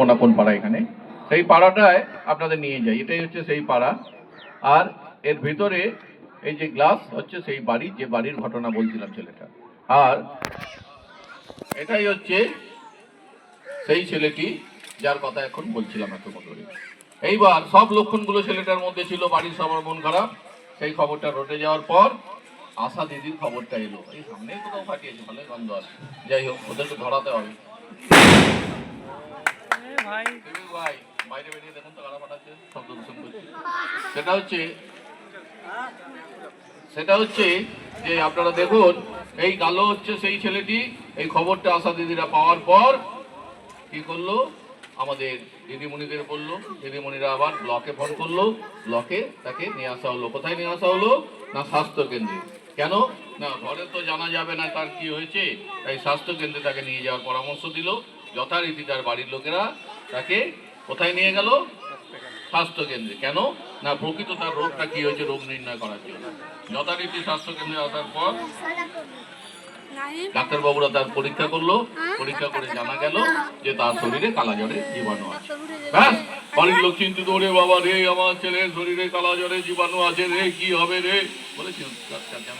কোন কোন পাড়া এখানে। সেই পাড়াটায় আপনাদের নিয়ে যাই। এটাই হচ্ছে সেই পাড়া। আর এর ভিতরে এই যে গ্লাস হচ্ছে সেই বাড়ি, যে বাড়ির ঘটনা বলছিলাম ছেলেটা। আর এটাই হচ্ছে সেই ছেলেটি যার কথা এখন বলছিলাম এতক্ষণ ধরে। এইবার সব লক্ষণগুলো ছেলেটার মধ্যে ছিল। বাড়ির সবার মন খারাপ। সেই খবরটা রটে যাওয়ার পর আশা দিদির খবরটা এলো। এই সামনে কোথাও ফাটিয়েছে ভালো গন্ধ আছে যাই হোক, ওদেরকে ধরাতে হবে। সেটা হচ্ছে সেটা হচ্ছে যে আপনারা দেখুন, এই কালো হচ্ছে সেই ছেলেটি, এই খবরটা আশা দিদিরা পাওয়ার পর কি করল? আমাদের দিদিমণিদের বলল, দিদিমণিরা আবার ব্লকে ফোন করল, ব্লকে তাকে নিয়ে আসা হলো। কোথায় নিয়ে আসা হলো? না স্বাস্থ্য কেন্দ্রে। কেন? না, ঘরে তো জানা যাবে না তার কি হয়েছে, তাই স্বাস্থ্য কেন্দ্রে তাকে নিয়ে যাওয়ার পরামর্শ দিল। যথারীতি তার বাড়ির লোকেরা তাকে কোথায় নিয়ে গেল? স্বাস্থ্য কেন্দ্রে কেন? না, প্রকৃত তার রোগটা কি হয়েছে, রোগ নির্ণয় করার জন্য। যথারীতি স্বাস্থ্য কেন্দ্রে আসার পর ডাক্তারবাবুরা তার পরীক্ষা করল। পরীক্ষা করে জানা গেল যে তার শরীরে কালা জ্বরের জীবাণু আছে। ব্যাস বাড়ির লোক চিন্তিত, ওরে বাবা রে, আমার ছেলের শরীরে কালা জ্বরের জীবাণু আছে রে, কি হবে রে?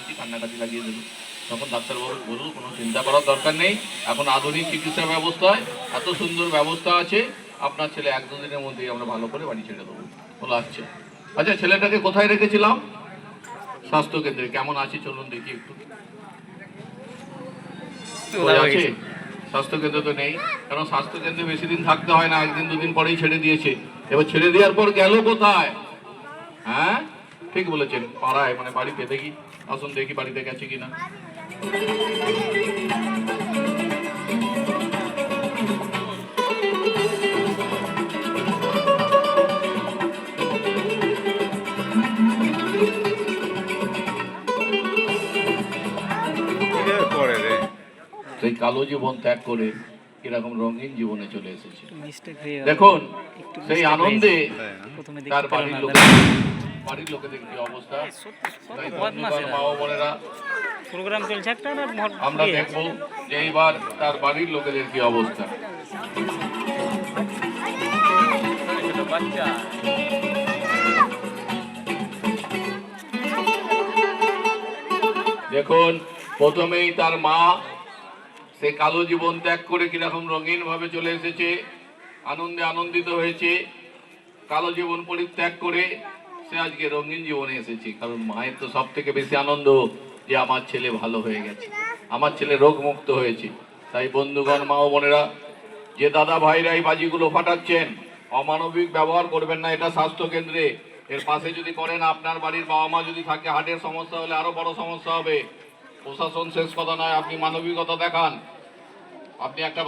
কি কান্নাকাটি লাগিয়ে দেবো? তখন ডাক্তারবাবু বলল কোনো চিন্তা করার দরকার নেই। এখন আধুনিক চিকিৎসা ব্যবস্থায় এত সুন্দর ব্যবস্থা আছে। আপনার ছেলে এক দুদিনের মধ্যেই আমরা ভালো করে বাড়ি ছেড়ে দেবো। বলো আচ্ছা আচ্ছা ছেলেটাকে কোথায় রেখেছিলাম? স্বাস্থ্য কেন্দ্রে। কেমন আছে? চলুন দেখি একটু। আছে? স্বাস্থ্যকেন্দ্র তো নেই। কারণ স্বাস্থ্য কেন্দ্রে বেশি দিন থাকতে হয় না। একদিন দুদিন পরেই ছেড়ে দিয়েছে। এবার ছেড়ে দেওয়ার পর গেল কোথায়? হ্যাঁ? ঠিক বলেছেন। পাড়ায় মানে বাড়িতে দেখি। আসুন দেখি বাড়িতে গেছে কিনা। সেই কালো জীবন ত্যাগ করে এরকম রঙিন জীবনে চলে এসেছে। দেখুন সেই আনন্দে তার বাড়ির লোক বাড়ির লোকেদের কি অবস্থা? তাই সত্যি মা বোনেরা প্রোগ্রাম চলছে একটা আমরা। দেখব যে এইবার তার বাড়ির লোকেদের কি অবস্থা। দেখুন প্রথমেই তার মা সে কালো জীবন ত্যাগ করে কীরকম রঙিন ভাবে চলে এসেছে আনন্দে আনন্দিত হয়েছে কালো জীবন পরিত্যাগ করে সে আজকে রঙিন জীবনে এসেছে, কারণ মায়ের তো সব থেকে বেশি আনন্দ যে আমার ছেলে ভালো হয়ে গেছে। আমার ছেলে রোগ মুক্ত হয়েছে। তাই বন্ধুগণ, মা বোনেরা, যে দাদা ভাইরা এই বাজিগুলো ফাটাচ্ছেন, অমানবিক ব্যবহার করবেন না, এটা স্বাস্থ্য কেন্দ্রে। এর পাশে যদি করেন, আপনার বাড়ির বাবা মা যদি থাকে, হার্টের সমস্যা হলে আরও বড় সমস্যা হবে। প্রশাসন শেষ কথা নয়, আপনি মানবিকতা দেখান। আপনি একটা